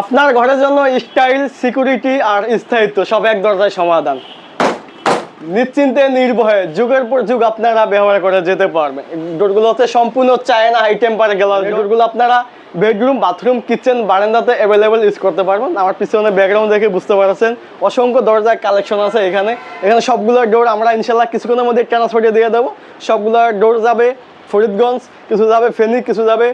আপনার ঘরের জন্য স্টাইল সিকিউরিটি আর স্থায়িত্ব সব এক দরজায় সমাধান। নিশ্চিন্তে নির্ভয়ে যুগের পর যুগ আপনারা ব্যবহার করে যেতে পারবেন ডোরগুলো হচ্ছে সম্পূর্ণ চায়না হাই টেম্পারে গেল ডোরগুলো আপনারা বেডরুম বাথরুম কিচেন বারান্দাতে অ্যাভেলেবেল ইউজ করতে পারবেন। আমার পিছনে ব্যাকগ্রাউন্ড দেখে বুঝতে পারছেন। অসংখ্য দরজার কালেকশন আছে এখানে। এখানে সবগুলো ডোর আমরা ইনশাল্লাহ কিছুক্ষণের মধ্যে ট্রান্সফারে দিয়ে দেবো। সবগুলো ডোর যাবে ফরিদগঞ্জ কিছু যাবে ফেনী কিছু যাবে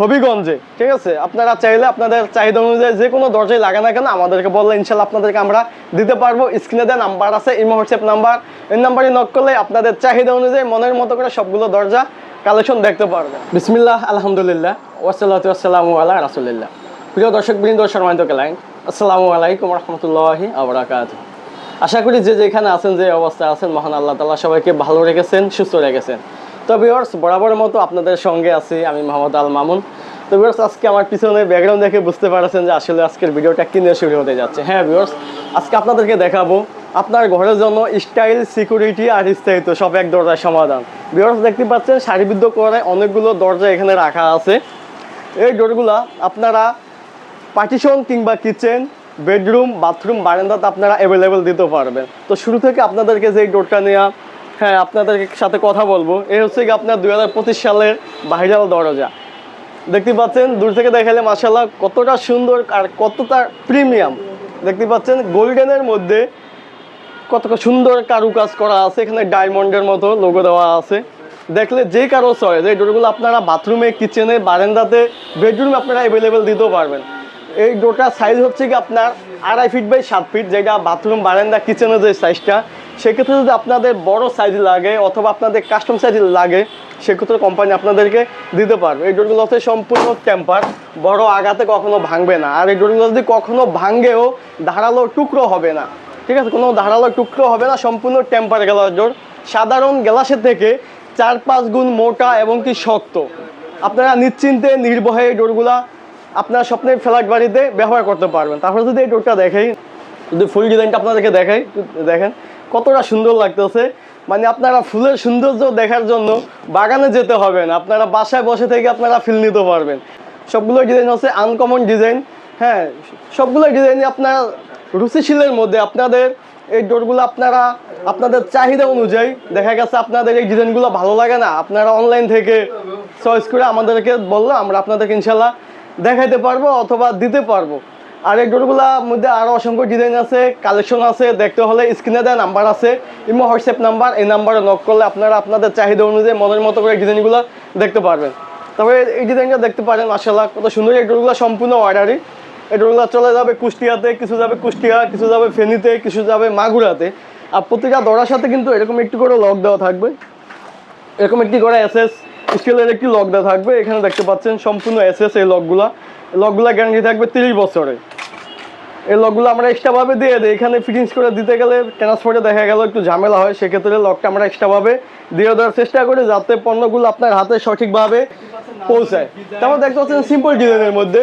হবিগঞ্জে, ঠিক আছে? আপনারা চাইলে আপনাদের চাহিদা অনুযায়ী যে কোনো দরজায় লাগে না কেন আমাদেরকে বললে ইনশাল্লাহ আপনাদেরকে আমরা দিতে পারব। স্ক্রিনে দেওয়া নাম্বার আছে, ইমো, হোয়াটসঅ্যাপ নাম্বার। এই নাম্বারে নক করলে আপনাদের চাহিদা অনুযায়ী মনের মতো করে সবগুলো দরজা কালেকশন দেখতে পারবেন। বিসমিল্লাহ, আলহামদুলিল্লাহ ওয়াসাল্লাতু ওয়াসালামু আলা রাসূলিল্লাহ। প্রিয় দর্শক বৃন্দ, সম্মানিত ক্লাইন আসসালামু আলাইকুম রহমতুল্লাহি আবরাকাত আশা করি যে যেখানে আছেন, যে অবস্থায় আছেন, মহান আল্লাহ তাআলা সবাইকে ভালো রেখেছেন, সুস্থ রেখেছেন। তো ভিউয়ার্স বরাবরের মতো আপনাদের সঙ্গে আছি আমি মোহাম্মদ আল মামুন। তো ভিউয়ার্স আজকে আমার পিছনে ব্যাকগ্রাউন্ড দেখে বুঝতে পারছেন যে আসলে আজকের ভিডিওটা কি নিয়ে শুরু হতে যাচ্ছে। হ্যাঁ ভিউয়ার্স আজকে আপনাদেরকে দেখাবো আপনার ঘরের জন্য স্টাইল সিকিউরিটি আর স্থায়িত্ব, সব এক দরজার সমাধান। ভিউয়ার্স দেখতে পাচ্ছেন, সারিবিদ্ধ করে অনেকগুলো দরজা এখানে রাখা আছে। এই ডোরগুলা আপনারা পার্টিশন কিংবা কিচেন বেডরুম বাথরুম বারান্দাতে আপনারা অ্যাভেলেবেল দিতে পারবেন। তো শুরু থেকে আপনাদেরকে যে ডোরটা নেওয়া হ্যাঁ আপনাদের সাথে কথা বলব। এই হচ্ছে কি আপনার দুই হাজার পঁচিশ সালের ভাইরাল দরজা। দেখতে পাচ্ছেন, দূর থেকে দেখালে মাসাল্লাহ কতটা সুন্দর আর কতটা প্রিমিয়াম। দেখতে পাচ্ছেন, গোল্ডেনের মধ্যে কত সুন্দর কারুকাজ করা আছে। এখানে ডায়মন্ডের মতো লোগো দেওয়া আছে। দেখলে যে কারও চয়েস, এই ডোরগুলো আপনারা বাথরুমে, কিচেনে, বারান্দাতে বেডরুমে আপনারা অ্যাভেলেবেল দিতেও পারবেন। এই ডোরটার সাইজ হচ্ছে কি আপনার আড়াই ফিট বাই সাত ফিট যেটা বাথরুম বারান্দা কিচেনের যে সাইজটা সেক্ষেত্রে যদি আপনাদের বড় সাইজ লাগে অথবা আপনাদের কাস্টম সাইজ লাগে, সেক্ষেত্রে কোম্পানি আপনাদেরকে দিতে পারবে। এই ডোরগুলো হচ্ছে সম্পূর্ণ টেম্পার বড় আগাতে কখনো ভাঙবে না। আর এই ডোরগুলো যদি কখনো ভাঙেও, ধারালো টুকরো হবে না। ঠিক আছে? কোনো ধারালো টুকরো হবে না, সম্পূর্ণ টেম্পার গ্লাস ডোর সাধারণ গ্লাসের থেকে চার পাঁচ গুণ মোটা এবং কি শক্ত। আপনারা নিশ্চিন্তে নির্ভয়ে এই ডোরগুলা আপনার স্বপ্নের ফ্ল্যাট বাড়িতে ব্যবহার করতে পারবেন। তারপরে যদি এই ডোরটা দেখাই, যদি ফুল ডিজাইনটা আপনাদেরকে দেখাই, দেখেন কতটা সুন্দর লাগতেছে। মানে আপনারা ফুলের সৌন্দর্য দেখার জন্য বাগানে যেতে হবে না, আপনারা বাসায় বসে থেকে আপনারা ফিল নিতে পারবেন। সবগুলো ডিজাইন হচ্ছে আনকমন ডিজাইন হ্যাঁ সবগুলো ডিজাইনই আপনার রুচিশীলের মধ্যে আপনাদের এই ডোরগুলো আপনারা, আপনাদের চাহিদা অনুযায়ী দেখা গেছে আপনাদের এই ডিজাইনগুলো ভালো লাগে না। আপনারা অনলাইন থেকে চয়েস করে আমাদেরকে বলল আমরা আপনাদেরকে ইনশাল্লাহ দেখাইতে পারব অথবা দিতে পারব। আর এই ডোরগুলোর মধ্যে আরও অসংখ্য ডিজাইন আছে, কালেকশন আছে, দেখতে হলে স্ক্রিনে দেওয়া নাম্বার আছে, ইমো, হোয়াটসঅ্যাপ নাম্বার, এই নাম্বারে নক করলে আপনারা আপনাদের চাহিদা অনুযায়ী মনের মতো করে ডিজাইনগুলো দেখতে পারবেন। তবে এই ডিজাইনটা দেখতে পারেন মাসাল্লাহ কত সুন্দর। এই ডোরগুলো সম্পূর্ণ অর্ডারই এই ডোরগুলো চলে যাবে কুষ্টিয়াতে, কিছু যাবে কুষ্টিয়া, কিছু যাবে ফেনীতে, কিছু যাবে মাগুরাতে। আর প্রতিটা দড়ার সাথে কিন্তু এরকম একটু করে লক দেওয়া থাকবে। এরকম একটি করে এসএস স্টিলের একটি লক দেওয়া থাকবে। এখানে দেখতে পাচ্ছেন সম্পূর্ণ এসএস এই লকগুলা। লকগুলা গ্যারান্টি থাকবে তিরিশ বছরে। এই লকগুলো আমরা এক্সট্রাভাবে দিয়ে দিই। এখানে ফিটিংস করে দিতে গেলে ট্রান্সপোর্টে দেখা গেল একটু ঝামেলা হয়। সেক্ষেত্রে লকটা আমরা এক্সট্রাভাবে দিয়ে দেওয়ার চেষ্টা করি যাতে পণ্যগুলো আপনার হাতে সঠিকভাবে পৌঁছায়। তারপর দেখতে পাচ্ছেন সিম্পল ডিজাইনের মধ্যে।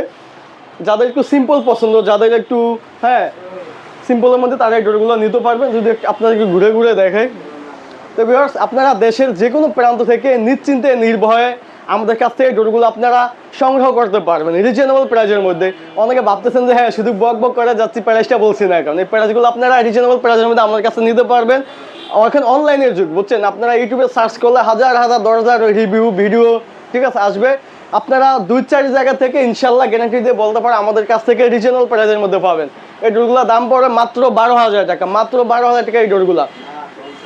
যাদের একটু সিম্পল পছন্দ, যাদের একটু হ্যাঁ সিম্পলের মধ্যে তারা এই ডোরগুলো নিতে পারবেন। যদি আপনাদেরকে ঘুরে ঘুরে দেখায়। তো ভিউয়ার্স আপনারা দেশের যে কোনো প্রান্ত থেকে নিশ্চিন্তে, নির্ভয়ে আমাদের কাছ থেকে ডোরগুলো আপনারা সংগ্রহ করতে পারবেন। রিজনেবল প্রাইজের মধ্যে। অনেকে ভাবতেছেন যে হ্যাঁ শুধু বক বক করে যাচ্ছি প্রাইসটা বলছি না কারণ এই প্রাইসগুলো আপনারা রিজনেবল প্রাইজের মধ্যে আমাদের কাছে নিতে পারবেন। এখন অনলাইনের যুগ, বুঝছেন? আপনারা ইউটিউবে সার্চ করলে হাজার হাজার, দশ হাজার রিভিউ ভিডিও ঠিক আছে, আসবে। আপনারা দুই, চার জায়গা থেকে ইনশাল্লাহ গ্যারান্টি দিয়ে বলতে পারে আমাদের কাছ থেকে রিজনেবল প্রাইজের মধ্যে পাবেন। এই ডোরগুলোর দাম পড়ে মাত্র বারো হাজার টাকা। মাত্র বারো হাজার টাকা এই ডোরগুলা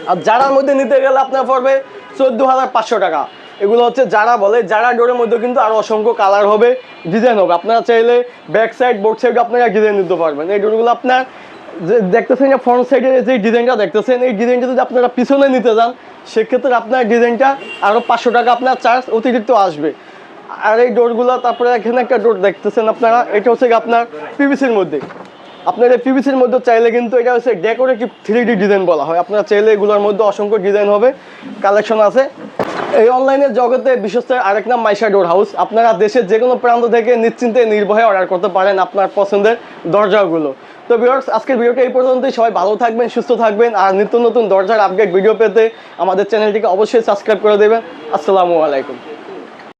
আর যারার মধ্যে নিতে গেলে আপনার পড়বে চোদ্দ হাজার পাঁচশো টাকা। এগুলো হচ্ছে যারা বলে যারা ডোরের মধ্যে কিন্তু আরও অসংখ্য কালার হবে, ডিজাইন হবে। আপনারা চাইলে ব্যাক সাইড, বোর্ড সাইড আপনারা ডিজাইন নিতে পারবেন। এই ডোরগুলো আপনার যে দেখতেছেন যে ফ্রন্ট সাইডের যে ডিজাইনটা দেখতেছেন, এই ডিজাইনটা যদি আপনারা পিছনে নিতে যান, সেক্ষেত্রে আপনার ডিজাইনটা আরও পাঁচশো টাকা আপনার চার্জ অতিরিক্ত আসবে। আর এই ডোরগুলো, তারপরে এখানে একটা ডোর দেখতেছেন আপনারা, এটা হচ্ছে আপনার পিভিসির মধ্যে। আপনার পিভিসির মধ্যে চাইলে কিন্তু এটা হচ্ছে ডেকোরেটিভ থ্রি ডি ডিজাইন বলা হয়। আপনারা চাইলে এগুলোর মধ্যে অসংখ্য ডিজাইন হবে কালেকশন আছে। এই অনলাইনের জগতে বিশ্বস্ত আরেক নাম মাইশা ডোর হাউস। আপনারা দেশের যে কোনো প্রান্ত থেকে নিশ্চিন্তে নির্ভয়ে অর্ডার করতে পারেন আপনার পছন্দের দরজাগুলো। তো ভিউয়ার্স আজকের ভিডিওটা এই পর্যন্তই। সবাই ভালো থাকবেন, সুস্থ থাকবেন। আর নিত্য নতুন দরজার আপডেট ভিডিও পেতে আমাদের চ্যানেলটিকে অবশ্যই সাবস্ক্রাইব করে দেবেন। আসসালামু আলাইকুম।